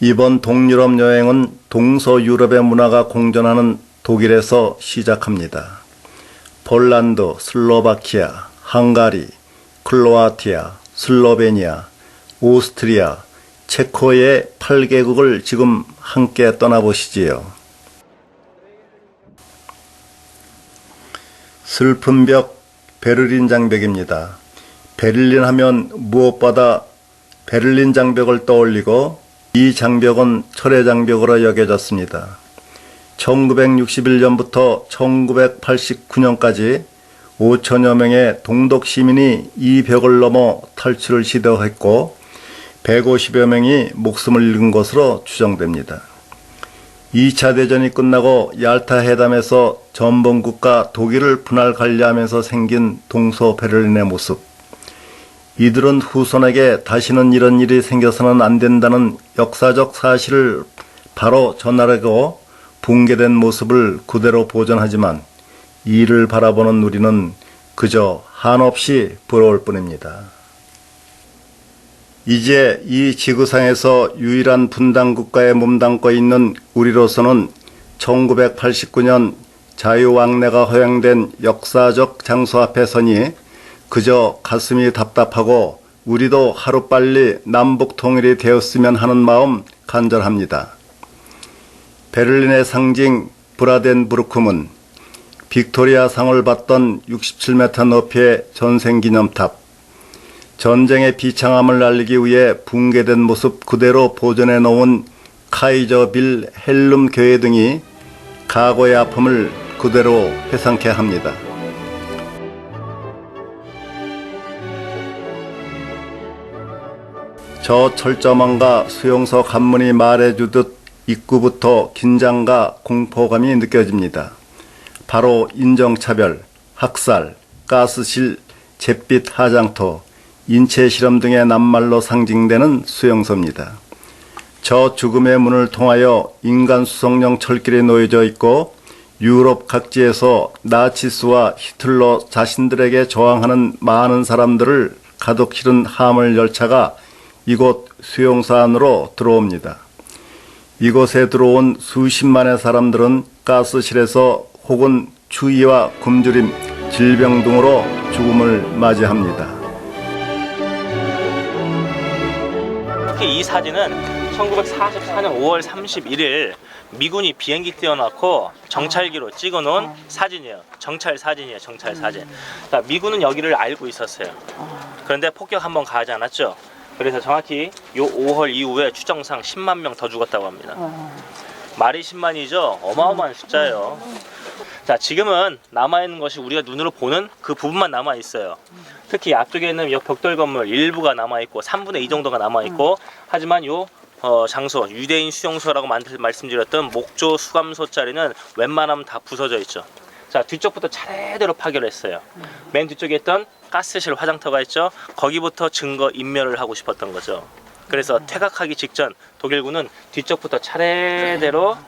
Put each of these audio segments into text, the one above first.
이번 동유럽 여행은 동서유럽의 문화가 공존하는 독일에서 시작합니다. 폴란드, 슬로바키아, 헝가리, 클로아티아, 슬로베니아, 오스트리아, 체코의 8개국을 지금 함께 떠나보시지요. 슬픈 벽 베를린 장벽입니다. 베를린 하면 무엇보다 베를린 장벽을 떠올리고 이 장벽은 철의 장벽으로 여겨졌습니다. 1961년부터 1989년까지 5천여 명의 동독 시민이 이 벽을 넘어 탈출을 시도했고 150여 명이 목숨을 잃은 것으로 추정됩니다. 2차 대전이 끝나고 얄타 회담에서 전범국가 독일을 분할 관리하면서 생긴 동서 베를린의 모습. 이들은 후손에게 다시는 이런 일이 생겨서는 안 된다는 역사적 사실을 바로 전하려고 붕괴된 모습을 그대로 보존하지만 이를 바라보는 우리는 그저 한없이 부러울 뿐입니다. 이제 이 지구상에서 유일한 분단 국가에 몸담고 있는 우리로서는 1989년 자유왕래가 허용된 역사적 장소 앞에 서니 그저 가슴이 답답하고 우리도 하루빨리 남북 통일이 되었으면 하는 마음 간절합니다. 베를린의 상징 브라덴부르크문, 빅토리아 상을 받던 67m 높이의 전생기념탑, 전쟁의 비창함을 알리기 위해 붕괴된 모습 그대로 보존해 놓은 카이저 빌 헬름 교회 등이 과거의 아픔을 그대로 회상케 합니다. 저 철저망과 수용소 관문이 말해주듯 입구부터 긴장과 공포감이 느껴집니다. 바로 인종차별, 학살, 가스실, 잿빛 하장토, 인체 실험 등의 낱말로 상징되는 수용소입니다. 저 죽음의 문을 통하여 인간 수송용 철길이 놓여져 있고 유럽 각지에서 나치스와 히틀러 자신들에게 저항하는 많은 사람들을 가득 실은 화물 열차가 이곳 수용소 안으로 들어옵니다. 이곳에 들어온 수십만의 사람들은 가스실에서 혹은 추위와 굶주림, 질병 등으로 죽음을 맞이합니다. 특히 이 사진은 1944년 5월 31일 미군이 비행기 띄워놓고 정찰기로 찍어놓은 사진이에요. 정찰 사진이에요. 정찰 사진. 그러니까 미군은 여기를 알고 있었어요. 그런데 폭격 한번 가하지 않았죠. 그래서 정확히 요 5월 이후에 추정상 10만 명 더 죽었다고 합니다. 말이 10만이죠. 어마어마한 숫자예요. 자, 지금은 남아있는 것이 우리가 눈으로 보는 그 부분만 남아있어요. 특히 앞쪽에 있는 이 벽돌 건물 일부가 남아있고 3분의 2 정도가 남아있고 하지만 요 어, 장소 유대인 수용소라고 만- 말씀드렸던 목조 수감소 자리는 웬만하면 다 부서져 있죠. 자 뒤쪽부터 차례대로 파괴를 했어요. 맨 뒤쪽에 있던 가스실 화장터가 있죠. 거기부터 증거 인멸을 하고 싶었던 거죠. 그래서 퇴각하기 직전 독일군은 뒤쪽부터 차례대로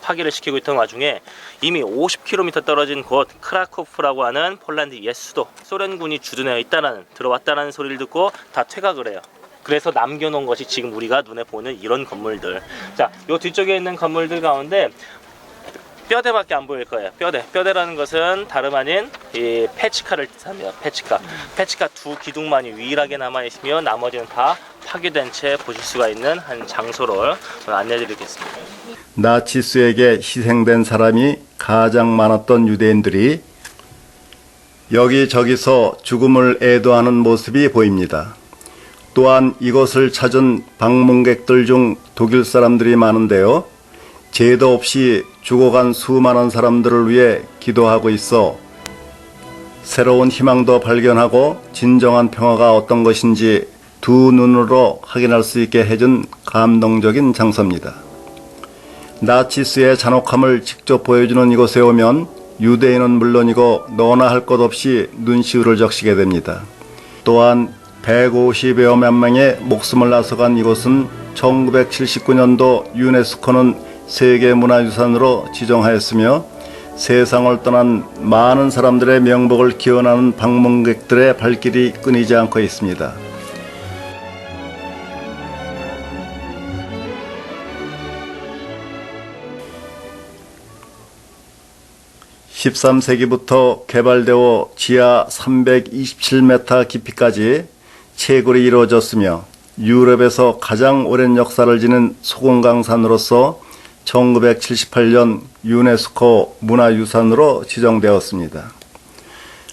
파괴를 시키고 있던 와중에 이미 50km 떨어진 곳 크라코프라고 하는 폴란드 옛 수도 소련군이 주둔해 있다는 들어왔다는 소리를 듣고 다 퇴각을 해요. 그래서 남겨놓은 것이 지금 우리가 눈에 보는 이런 건물들. 자, 요 뒤쪽에 있는 건물들 가운데 뼈대밖에 안 보일 거예요. 뼈대. 뼈대라는 것은 다름 아닌 이 패치카를 뜻합니다. 패치카. 패치카 두 기둥만이 유일하게 남아 있으며 나머지는 다 파괴된 채 보실 수가 있는 한 장소를 오늘 안내드리겠습니다. 나치스에게 희생된 사람이 가장 많았던 유대인들이 여기저기서 죽음을 애도하는 모습이 보입니다. 또한 이곳을 찾은 방문객들 중 독일 사람들이 많은데요. 죄도 없이 죽어간 수많은 사람들을 위해 기도하고 있어 새로운 희망도 발견하고 진정한 평화가 어떤 것인지 두 눈으로 확인할 수 있게 해준 감동적인 장소입니다. 나치스의 잔혹함을 직접 보여주는 이곳에 오면 유대인은 물론이고 너나 할 것 없이 눈시울을 적시게 됩니다. 또한 150여 만 명의 목숨을 앗아간 이곳은 1979년도 유네스코는 세계문화유산으로 지정하였으며 세상을 떠난 많은 사람들의 명복을 기원하는 방문객들의 발길이 끊이지 않고 있습니다. 13세기부터 개발되어 지하 327m 깊이까지 채굴이 이루어졌으며 유럽에서 가장 오랜 역사를 지닌 소금강산으로서 1978년 유네스코 문화유산으로 지정되었습니다.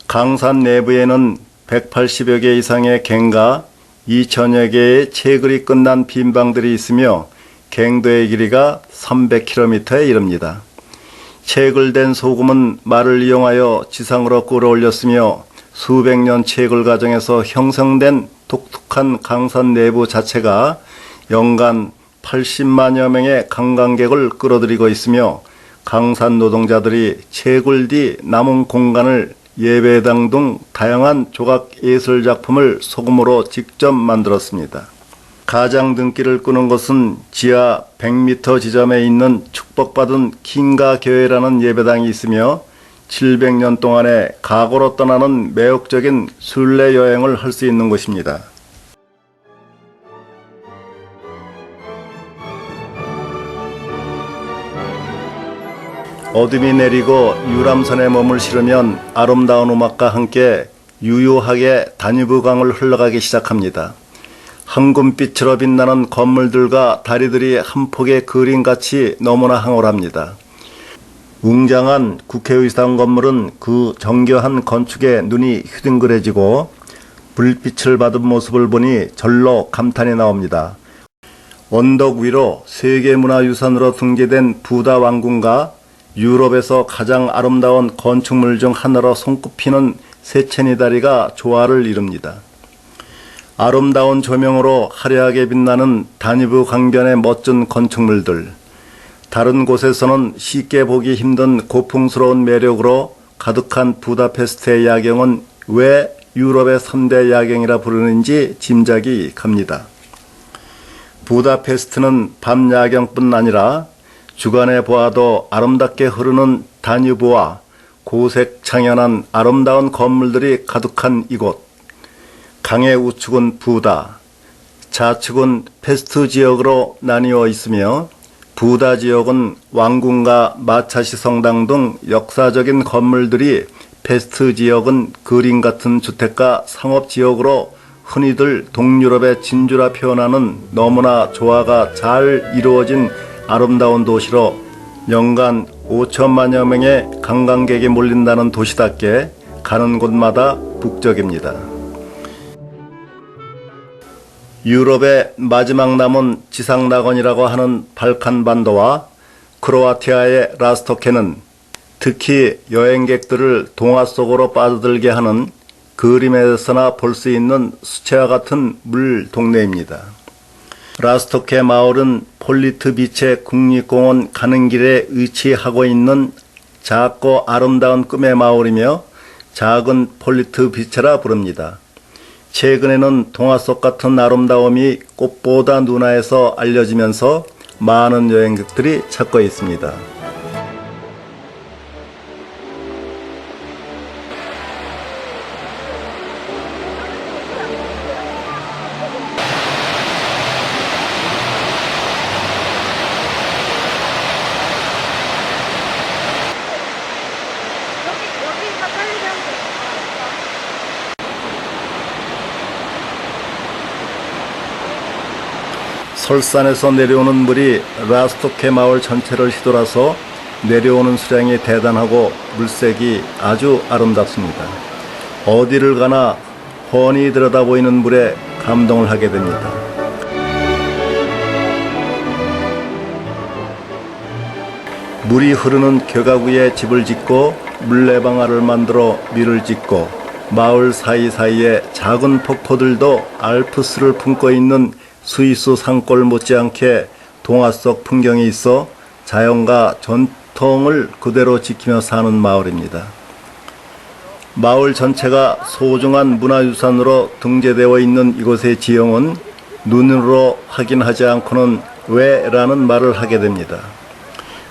강산 내부에는 180여 개 이상의 갱과 2천여 개의 채굴이 끝난 빈방들이 있으며 갱도의 길이가 300km에 이릅니다. 채굴된 소금은 말을 이용하여 지상으로 끌어올렸으며 수백 년 채굴 과정에서 형성된 독특한 강산 내부 자체가 연간 80만여 명의 관광객을 끌어들이고 있으며 강산 노동자들이 채굴 뒤 남은 공간을 예배당 등 다양한 조각 예술 작품을 소금으로 직접 만들었습니다. 가장 등기를 끄는 것은 지하 100m 지점에 있는 축복받은 킹가 교회라는 예배당이 있으며 700년 동안의 가고로 떠나는 매혹적인 순례 여행을 할 수 있는 곳입니다. 어둠이 내리고 유람선에 몸을 실으면 아름다운 음악과 함께 유유하게 다뉴브 강을 흘러가기 시작합니다. 황금빛으로 빛나는 건물들과 다리들이 한 폭의 그림같이 너무나 황홀합니다. 웅장한 국회의사당 건물은 그 정교한 건축에 눈이 휘둥그레지고 불빛을 받은 모습을 보니 절로 감탄이 나옵니다. 언덕 위로 세계문화유산으로 등재된 부다 왕궁과 유럽에서 가장 아름다운 건축물 중 하나로 손꼽히는 세체니 다리가 조화를 이룹니다. 아름다운 조명으로 화려하게 빛나는 다니브 강변의 멋진 건축물들. 다른 곳에서는 쉽게 보기 힘든 고풍스러운 매력으로 가득한 부다페스트의 야경은 왜 유럽의 3대 야경이라 부르는지 짐작이 갑니다. 부다페스트는 밤 야경뿐 아니라 주간에 보아도 아름답게 흐르는 다뉴브와 고색 창연한 아름다운 건물들이 가득한 이곳. 강의 우측은 부다, 좌측은 페스트 지역으로 나뉘어 있으며 부다 지역은 왕궁과 마차시 성당 등 역사적인 건물들이 페스트 지역은 그림 같은 주택가 상업 지역으로 흔히들 동유럽의 진주라 표현하는 너무나 조화가 잘 이루어진 아름다운 도시로 연간 5천만여 명의 관광객이 몰린다는 도시답게 가는 곳마다 북적입니다. 유럽의 마지막 남은 지상낙원이라고 하는 발칸반도와 크로아티아의 라스토케는 특히 여행객들을 동화 속으로 빠져들게 하는 그림에서나 볼 수 있는 수채화 같은 물 동네입니다. 라스토케 마을은 폴리트 비체 국립공원 가는 길에 위치하고 있는 작고 아름다운 꿈의 마을이며 작은 폴리트 비체라 부릅니다. 최근에는 동화 속 같은 아름다움이 꽃보다 누나에서 알려지면서 많은 여행객들이 찾고 있습니다. 설산에서 내려오는 물이 라스토케 마을 전체를 휘돌아서 내려오는 수량이 대단하고 물색이 아주 아름답습니다. 어디를 가나 훤히 들여다 보이는 물에 감동을 하게 됩니다. 물이 흐르는 교각 위에 집을 짓고 물레방아를 만들어 밀을 짓고 마을 사이사이에 작은 폭포들도 알프스를 품고 있는 스위스 산골 못지않게 동화 속 풍경이 있어 자연과 전통을 그대로 지키며 사는 마을입니다. 마을 전체가 소중한 문화유산으로 등재되어 있는 이곳의 지형은 눈으로 확인하지 않고는 왜 라는 말을 하게 됩니다.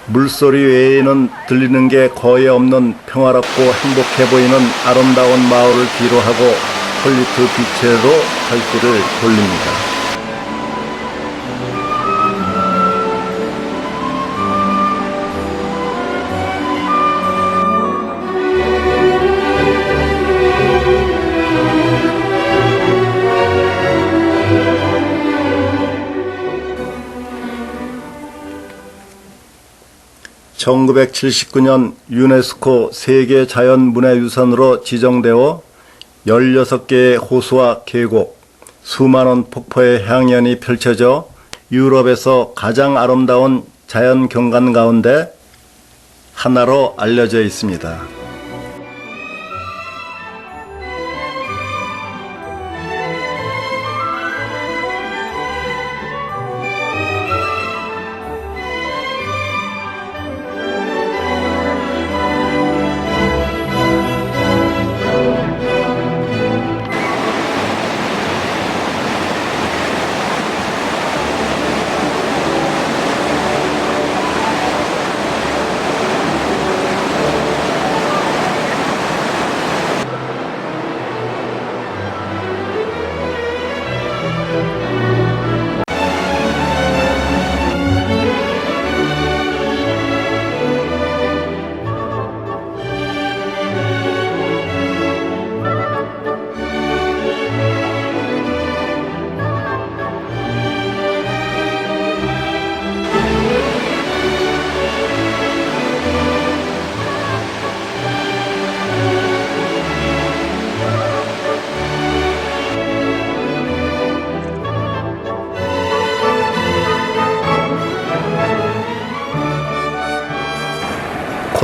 물소리 외에는 들리는 게 거의 없는 평화롭고 행복해 보이는 아름다운 마을을 뒤로하고 폴리트 비체로 갈 길을 돌립니다. 1979년 유네스코 세계 자연문화유산으로 지정되어 16개의 호수와 계곡, 수많은 폭포의 향연이 펼쳐져 유럽에서 가장 아름다운 자연 경관 가운데 하나로 알려져 있습니다.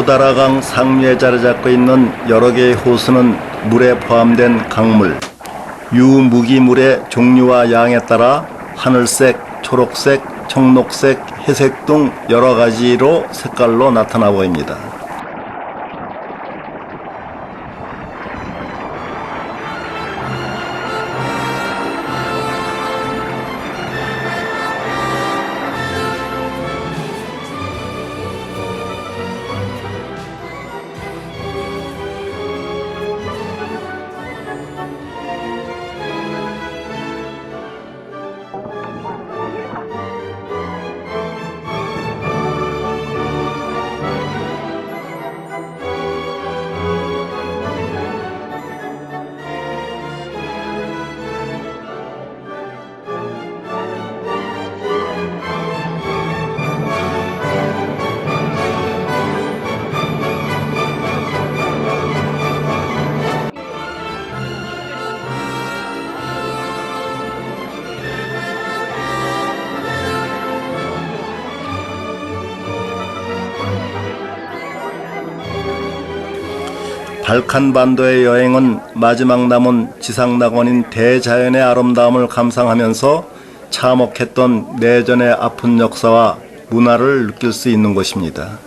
코다라강 상류에 자리 잡고 있는 여러 개의 호수는 물에 포함된 강물, 유무기물의 종류와 양에 따라 하늘색, 초록색, 청록색, 회색 등 여러 가지로 색깔로 나타나 보입니다. 발칸반도의 여행은 마지막 남은 지상낙원인 대자연의 아름다움을 감상하면서 참혹했던 내전의 아픈 역사와 문화를 느낄 수 있는 곳입니다.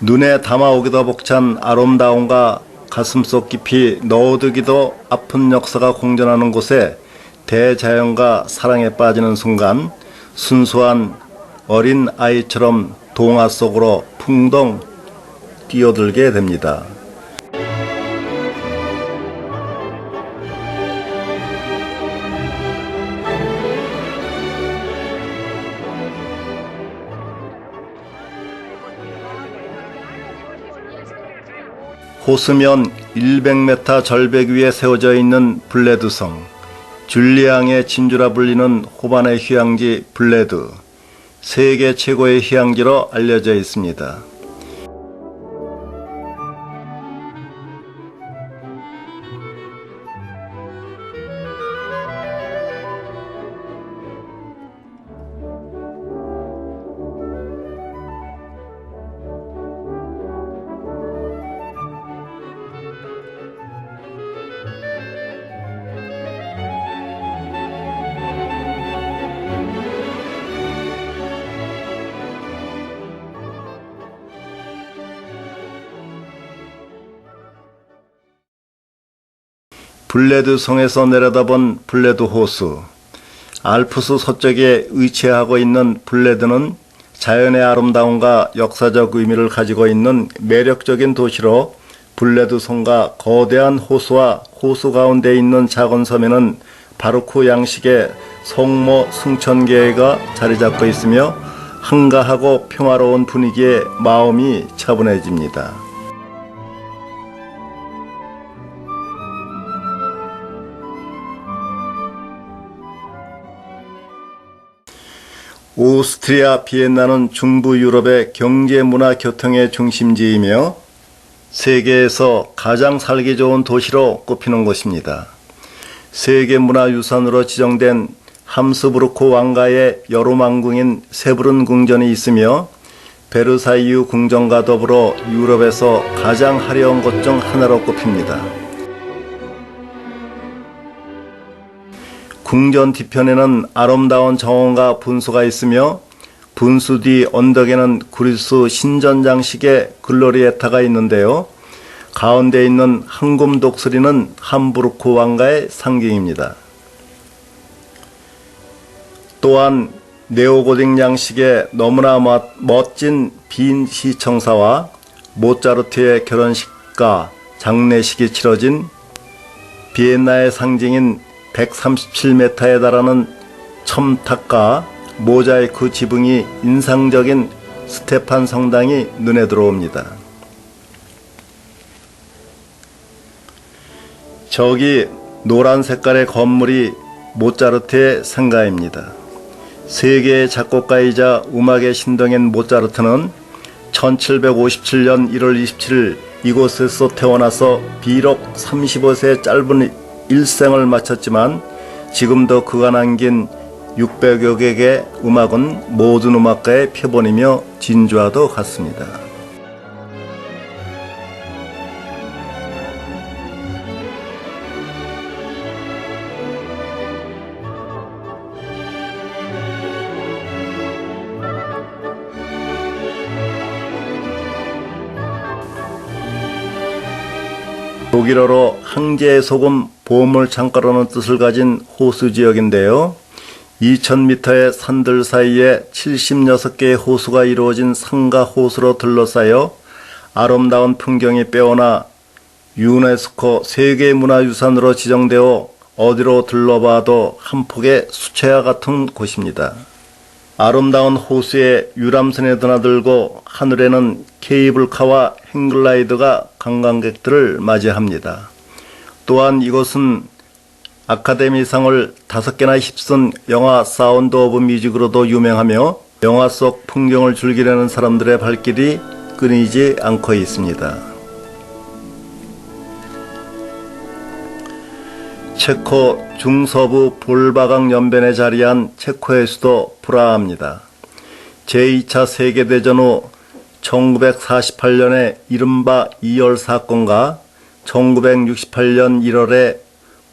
눈에 담아오기도 벅찬 아름다움과 가슴속 깊이 넣어두기도 아픈 역사가 공존하는 곳에 대자연과 사랑에 빠지는 순간 순수한 어린 아이처럼 동화 속으로 풍덩 뛰어들게 됩니다. 호수면 100m 절벽 위에 세워져 있는 블레드성, 줄리앙의 진주라 불리는 호반의 휴양지 블레드, 세계 최고의 휴양지로 알려져 있습니다. 블레드 성에서 내려다본 블레드 호수. 알프스 서쪽에 위치하고 있는 블레드는 자연의 아름다움과 역사적 의미를 가지고 있는 매력적인 도시로 블레드 성과 거대한 호수와 호수 가운데 있는 작은 섬에는 바르크 양식의 성모 승천계가 자리 잡고 있으며 한가하고 평화로운 분위기에 마음이 차분해집니다. 오스트리아 비엔나는 중부 유럽의 경제 문화 교통의 중심지이며 세계에서 가장 살기 좋은 도시로 꼽히는 곳입니다. 세계 문화 유산으로 지정된 함스부르크 왕가의 여로망궁인 세브른 궁전이 있으며 베르사유 궁전과 더불어 유럽에서 가장 화려한 곳 중 하나로 꼽힙니다. 궁전 뒤편에는 아름다운 정원과 분수가 있으며 분수 뒤 언덕에는 그리스 신전장식의 글로리에타가 있는데요. 가운데 있는 황금 독수리는 함부르크 왕가의 상징입니다. 또한 네오고딕 양식의 너무나 멋- 멋진 빈 시청사와 모차르트의 결혼식과 장례식이 치러진 비엔나의 상징인 137m에 달하는 첨탑과 모자이크 지붕이 인상적인 스테판 성당이 눈에 들어옵니다. 저기 노란 색깔의 건물이 모차르트의 상가입니다. 세계의 작곡가이자 음악의 신동인 모차르트는 1757년 1월 27일 이곳에서 태어나서 비록 35세 짧은 일생을 마쳤지만 지금도 그가 남긴 600여 개의 음악은 모든 음악가의 표본이며 진주와도 같습니다. 독일어로 항제의 소금 보물 창가라는 뜻을 가진 호수 지역인데요. 2000m의 산들 사이에 76개의 호수가 이루어진 상가 호수로 둘러싸여 아름다운 풍경이 빼어나 유네스코 세계문화유산으로 지정되어 어디로 둘러봐도 한 폭의 수채화 같은 곳입니다. 아름다운 호수에 유람선에 드나들고 하늘에는 케이블카와 행글라이더가 관광객들을 맞이합니다. 또한 이곳은 아카데미상을 다섯 개나 휩쓴 영화 사운드 오브 뮤직으로도 유명하며 영화 속 풍경을 즐기려는 사람들의 발길이 끊이지 않고 있습니다. 체코 중서부 볼바강 연변에 자리한 체코의 수도 프라하입니다. 제2차 세계대전 후 1948년에 이른바 이열 사건과 1968년 1월에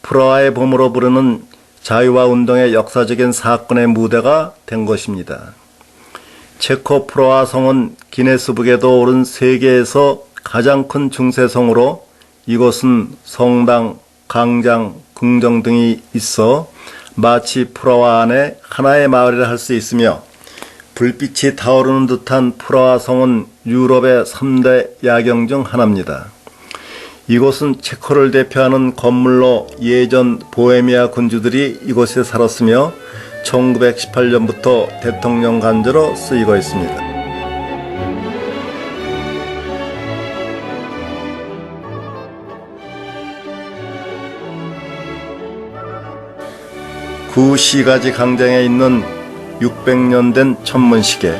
프라하의 봄으로 부르는 자유화 운동의 역사적인 사건의 무대가 된 것입니다. 체코 프라하 성은 기네스북에도 오른 세계에서 가장 큰 중세성으로 이곳은 성당, 강장, 궁정 등이 있어 마치 프라하 안에 하나의 마을이라 할 수 있으며 불빛이 타오르는 듯한 프라하 성은 유럽의 3대 야경 중 하나입니다. 이곳은 체코를 대표하는 건물로 예전 보헤미아 군주들이 이곳에 살았으며 1918년부터 대통령 관저로 쓰이고 있습니다. 구시가지 강장에 있는 600년 된 천문시계,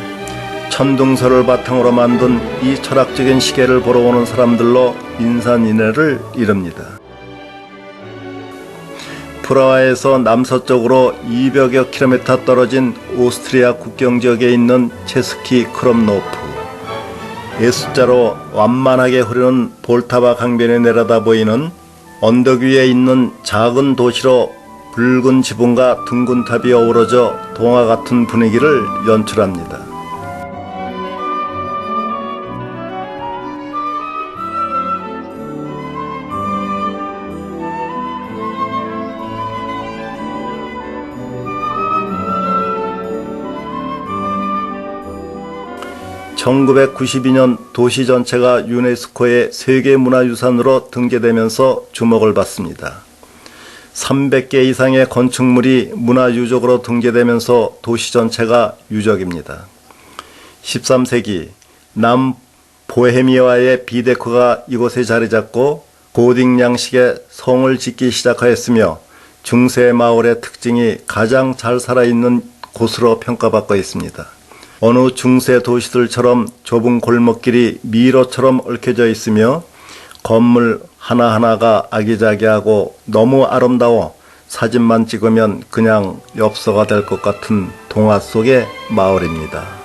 천둥설을 바탕으로 만든 이 철학적인 시계를 보러 오는 사람들로 인산인해를 이룹니다. 프라하에서 남서쪽으로 200여 킬로미터 떨어진 오스트리아 국경 지역에 있는 체스키 크롬노프. S자로 완만하게 흐르는 볼타바 강변에 내려다 보이는 언덕 위에 있는 작은 도시로 붉은 지붕과 둥근 탑이 어우러져 동화 같은 분위기를 연출합니다. (1992년) 도시 전체가 유네스코의 세계문화유산으로 등재되면서 주목을 받습니다. 300개 이상의 건축물이 문화유적으로 등재되면서 도시 전체가 유적입니다. 13세기 남 보헤미아의 비데코가 이곳에 자리 잡고 고딕 양식의 성을 짓기 시작하였으며 중세 마을의 특징이 가장 잘 살아있는 곳으로 평가받고 있습니다. 어느 중세 도시들처럼 좁은 골목길이 미로처럼 얽혀져 있으며 건물 하나하나가 아기자기하고 너무 아름다워 사진만 찍으면 그냥 엽서가 될 것 같은 동화 속의 마을입니다.